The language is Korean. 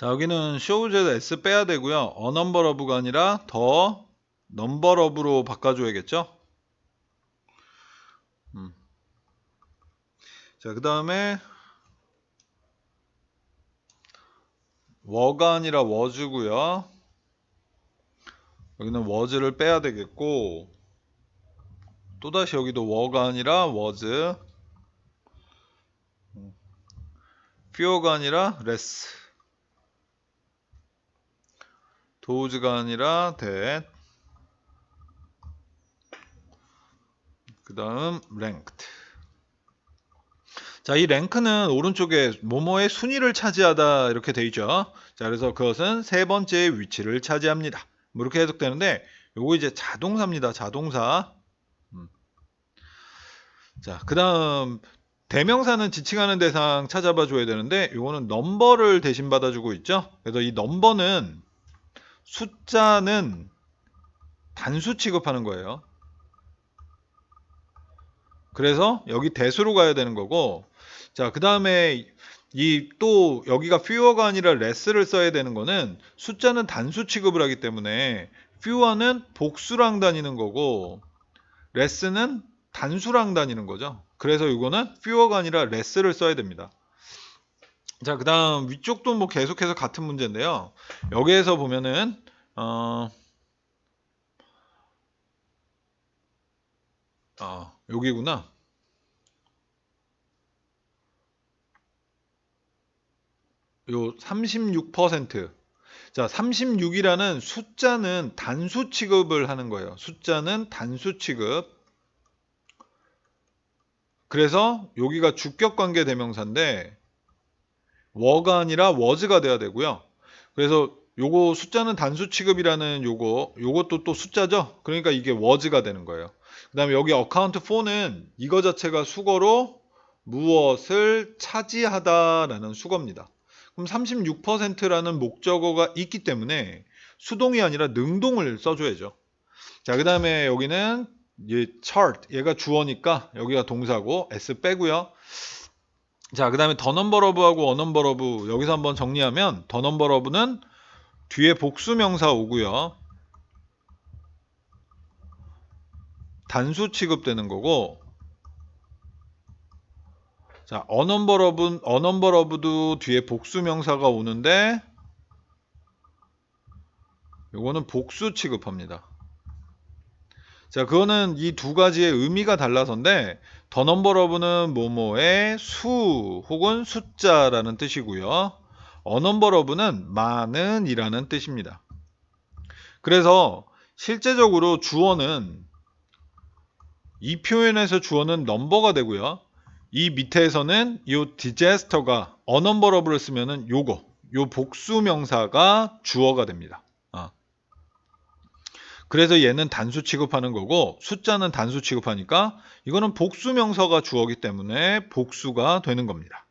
자, 여기는 shows에서 s 빼야 되고요. a number of가 아니라 더 number of로 바꿔줘야겠죠? 음. 자, 그 다음에 were가 아니라 was고요. 여기는 was를 빼야 되겠고 또다시 여기도 were가 아니라 was 음. fewer가 아니라 less 도우즈가 아니라 that 그 다음 ranked 자, 이 랭크는 오른쪽에 뭐뭐의 순위를 차지하다 이렇게 돼 있죠. 자, 그래서 그것은 세 번째 위치를 차지합니다. 뭐 이렇게 해석되는데 요거 이제 자동사입니다. 자동사. 음. 자, 그다음 대명사는 지칭하는 대상 찾아봐 줘야 되는데 요거는 넘버를 대신 받아주고 있죠. 그래서 이 넘버는 숫자는 단수 취급하는 거예요. 그래서 여기 대수로 가야 되는 거고 자, 그 다음에 이 또 여기가 fewer가 아니라 less를 써야 되는 거는 숫자는 단수 취급을 하기 때문에 fewer는 복수랑 다니는 거고 less는 단수랑 다니는 거죠. 그래서 이거는 fewer가 아니라 less를 써야 됩니다. 자, 그 다음 위쪽도 뭐 계속해서 같은 문제인데요. 여기에서 보면은 어, 아, 여기구나. 요 36%. 자, 36이라는 숫자는 단수 취급을 하는 거예요. 숫자는 단수 취급. 그래서 여기가 주격 관계 대명사인데 워가 아니라 was가 돼야 되고요. 그래서 요거 숫자는 단수 취급이라는 요거 요것도 또 숫자죠. 그러니까 이게 was가 되는 거예요. 그다음에 여기 account for는 이거 자체가 수거로 무엇을 차지하다라는 수거입니다. 그럼 36%라는 목적어가 있기 때문에 수동이 아니라 능동을 써줘야죠. 자, 그 다음에 여기는 이 chart, 얘가 주어니까 여기가 동사고 s 빼고요. 자, 그 다음에 더 넘버 러브하고 어 넘버 러브 여기서 한번 정리하면 더 넘버 러브는 뒤에 복수 명사 오고요. 단수 취급되는 거고 자, 어 넘버 러브는 어넘버 러브도 뒤에 복수 명사가 오는데 요거는 복수 취급합니다. 자, 그거는 이 두 가지의 의미가 달라서인데 더 넘버 러브는 뭐뭐의 수 혹은 숫자라는 뜻이고요. 어 넘버 러브는 많은이라는 뜻입니다. 그래서 실제적으로 주어는 이 표현에서 주어는 넘버가 되고요. 이 밑에서는 이 disaster가 unumberable을 쓰면은 요거 요 복수 명사가 주어가 됩니다. 어. 그래서 얘는 단수 취급하는 거고 숫자는 단수 취급하니까 이거는 복수 명사가 주어기 때문에 복수가 되는 겁니다.